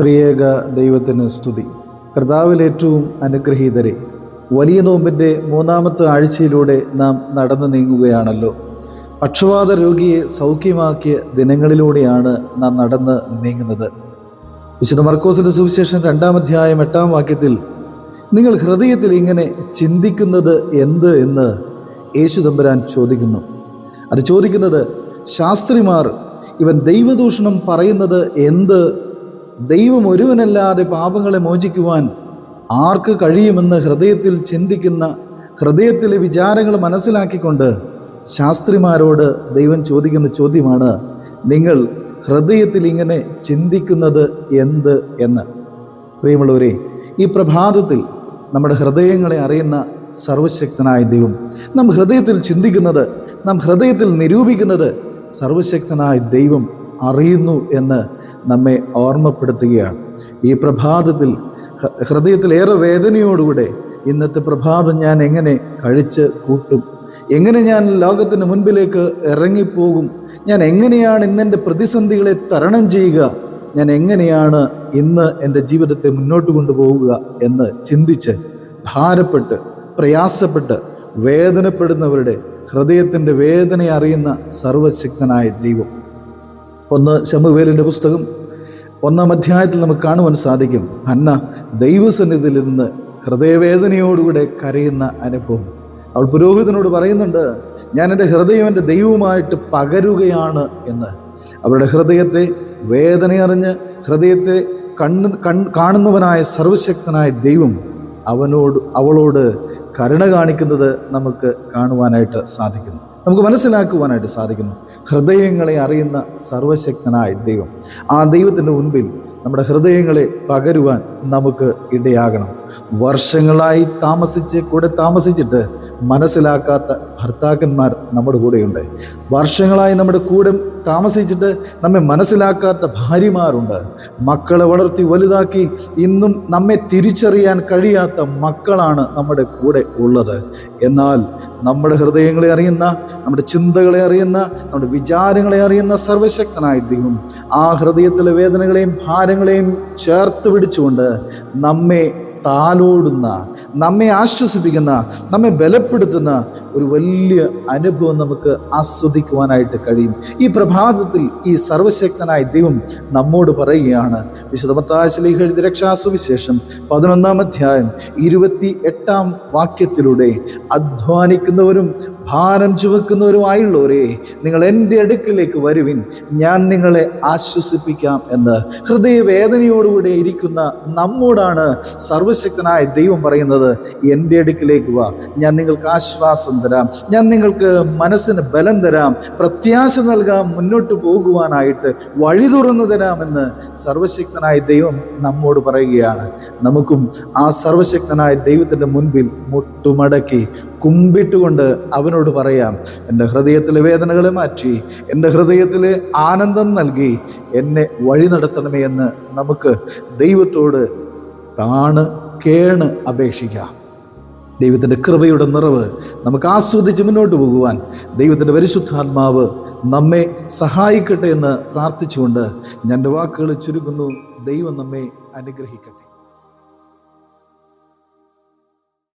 ത്രിയേക ദൈവത്തിന് സ്തുതി. കർത്താവിൽ ഏറ്റവും അനുഗ്രഹീതരെ വലിയ നോമ്പിന്റെ മൂന്നാമത്തെ ആഴ്ചയിലൂടെ നാം നടന്നു നീങ്ങുകയാണല്ലോ. പക്ഷവാത രോഗിയെ സൗഖ്യമാക്കിയ ദിനങ്ങളിലൂടെയാണ് നാം നടന്ന് നീങ്ങുന്നത്. വിശുദ്ധ മർക്കോസിന്റെ സുവിശേഷം രണ്ടാം അധ്യായം എട്ടാം വാക്യത്തിൽ നിങ്ങൾ ഹൃദയത്തിൽ ഇങ്ങനെ ചിന്തിക്കുന്നത് എന്ത് എന്ന് യേശു തമ്പുരാൻ ചോദിക്കുന്നു. അത് ചോദിക്കുന്നത് ശാസ്ത്രിമാർ ഇവൻ ദൈവദൂഷണം പറയുന്നത് എന്ത് ദൈവം ഒരുവനല്ലാതെ പാപങ്ങളെ മോചിക്കുവാൻ ആർക്ക് കഴിയുമെന്ന് ഹൃദയത്തിൽ ചിന്തിക്കുന്ന ഹൃദയത്തിലെ വിചാരങ്ങൾ മനസ്സിലാക്കിക്കൊണ്ട് ശാസ്ത്രിമാരോട് ദൈവം ചോദിക്കുന്ന ചോദ്യമാണ് നിങ്ങൾ ഹൃദയത്തിൽ ഇങ്ങനെ ചിന്തിക്കുന്നത് എന്ത് എന്ന്? പ്രിയമുള്ളവരെ ഈ പ്രഭാതത്തിൽ നമ്മുടെ ഹൃദയങ്ങളെ അറിയുന്ന സർവശക്തനായ ദൈവം നാം ഹൃദയത്തിൽ ചിന്തിക്കുന്നത് നാം ഹൃദയത്തിൽ നിരൂപിക്കുന്നത് സർവശക്തനായ ദൈവം അറിയുന്നു എന്ന് നമ്മെ ഓർമ്മപ്പെടുത്തുകയാണ്. ഈ പ്രഭാതത്തിൽ ഹൃദയത്തിൽ ഏറെ വേദനയോടുകൂടെ ഇന്നത്തെ പ്രഭാതം ഞാൻ എങ്ങനെ കഴിച്ച് കൂട്ടും? എങ്ങനെ ഞാൻ ലോകത്തിന് മുൻപിലേക്ക് ഇറങ്ങിപ്പോകും? ഞാൻ എങ്ങനെയാണ് ഇന്നെന്റെ പ്രതിസന്ധികളെ തരണം ചെയ്യുക? ഞാൻ എങ്ങനെയാണ് ഇന്ന് എന്റെ ജീവിതത്തെ മുന്നോട്ട് കൊണ്ടുപോവുക എന്ന് ചിന്തിച്ച് ഭാരപ്പെട്ട് പ്രയാസപ്പെട്ട് വേദനപ്പെടുന്നവരുടെ ഹൃദയത്തിന്റെ വേദന അറിയുന്ന സർവശക്തനായ ദൈവം. ഒന്ന് ശമുവേലിന്റെ പുസ്തകം ഒന്നാം അധ്യായത്തിൽ നമുക്ക് കാണുവാൻ സാധിക്കും. അന്ന ദൈവസന്നിധിയിൽ നിന്ന് ഹൃദയവേദനയോടുകൂടെ കരയുന്ന അനുഭവം. അവൾ പുരോഹിതനോട് പറയുന്നുണ്ട് ഞാൻ എന്റെ ഹൃദയം എന്റെ ദൈവവുമായിട്ട് പകരുകയാണ് എന്ന്. അവരുടെ ഹൃദയത്തെ വേദനയറിഞ്ഞ് ഹൃദയത്തെ കണ്ണ് കൺ കാണുന്നവനായ സർവശക്തനായ ദൈവം അവനോട് അവളോട് കരുണ കാണിക്കുന്നത് നമുക്ക് കാണുവാനായിട്ട് സാധിക്കുന്നു. നമുക്ക് മനസ്സിലാക്കുവാനായിട്ട് സാധിക്കുന്നു. ഹൃദയങ്ങളെ അറിയുന്ന സർവശക്തനായ ദൈവം. ആ ദൈവത്തിന്റെ മുൻപിൽ നമ്മുടെ ഹൃദയങ്ങളെ പകരുവാൻ നമുക്ക് ഇടയാകണം. വർഷങ്ങളായി താമസിച്ച് കൂടെ താമസിച്ചിട്ട് മനസ്സിലാക്കാത്ത ഭർത്താക്കന്മാർ നമ്മുടെ കൂടെയുണ്ട്. വർഷങ്ങളായി നമ്മുടെ കൂടെ താമസിച്ചിട്ട് നമ്മെ മനസ്സിലാക്കാത്ത ഭാര്യമാരുണ്ട്. മക്കളെ വളർത്തി വലുതാക്കി ഇന്നും നമ്മെ തിരിച്ചറിയാൻ കഴിയാത്ത മക്കളാണ് നമ്മുടെ കൂടെ ഉള്ളത്. എന്നാൽ നമ്മുടെ ഹൃദയങ്ങളെ അറിയുന്ന നമ്മുടെ ചിന്തകളെ അറിയുന്ന നമ്മുടെ വിചാരങ്ങളെ അറിയുന്ന സർവശക്തനായ ദൈവം ആ ഹൃദയത്തിലെ വേദനകളെയും ഭാരങ്ങളെയും ചേർത്ത് പിടിച്ചുകൊണ്ട് നമ്മെ താലോടുന്ന നമ്മെ ആശ്വസിപ്പിക്കുന്ന നമ്മെ ബലപ്പെടുത്തുന്ന ഒരു വലിയ അനുഭവം നമുക്ക് ആസ്വദിക്കുവാനായിട്ട് കഴിയും. ഈ പ്രഭാതത്തിൽ ഈ സർവശക്തനായ ദൈവം നമ്മോട് പറയുകയാണ്. വിശുദ്ധമത്താശ്ലീഹ രക്ഷാസുവിശേഷം പതിനൊന്നാം അധ്യായം ഇരുപത്തി എട്ടാം വാക്യത്തിലൂടെ അധ്വാനിക്കുന്നവരും ഭാരം ചുമക്കുന്നവരുമായുള്ളവരെ നിങ്ങൾ എന്റെ അടുക്കിലേക്ക് വരുവിൻ. ഞാൻ നിങ്ങളെ ആശ്വസിപ്പിക്കാം എന്ന്. ഹൃദയവേദനയോടുകൂടെ ഇരിക്കുന്ന നമ്മോടാണ് സർവശക്തനായ ദൈവം പറയുന്നത്. എന്റെ അടുക്കിലേക്ക് വാ. ഞാൻ നിങ്ങൾക്ക് ആശ്വാസം തരാം. ഞാൻ നിങ്ങൾക്ക് മനസ്സിന് ബലം തരാം. പ്രത്യാശ നൽകാം മുന്നോട്ട് പോകുവാനായിട്ട് വഴി തുറന്നു തരാമെന്ന് സർവശക്തനായ ദൈവം നമ്മോട് പറയുകയാണ്. നമുക്കും ആ സർവശക്തനായ ദൈവത്തിന്റെ മുൻപിൽ മുട്ടുമടക്കി കുമ്പിട്ടുകൊണ്ട് അവനോട് പറയാം എന്റെ ഹൃദയത്തിലെ വേദനകളെ മാറ്റി എന്റെ ഹൃദയത്തിൽ ആനന്ദം നൽകി എന്നെ വഴി നടത്തണമേ എന്ന് നമുക്ക് ദൈവത്തോട് താണ് കേണ് അപേക്ഷിക്കാം. ദൈവത്തിന്റെ കൃപയുടെ നിറവ് നമുക്ക് ആസ്വദിച്ച് മുന്നോട്ട് പോകുവാൻ ദൈവത്തിന്റെ പരിശുദ്ധാത്മാവ് നമ്മെ സഹായിക്കട്ടെ എന്ന് പ്രാർത്ഥിച്ചുകൊണ്ട് ഞാൻ വാക്കുകൾ ചുരുക്കുന്നു. ദൈവം നമ്മെ അനുഗ്രഹിക്കട്ടെ.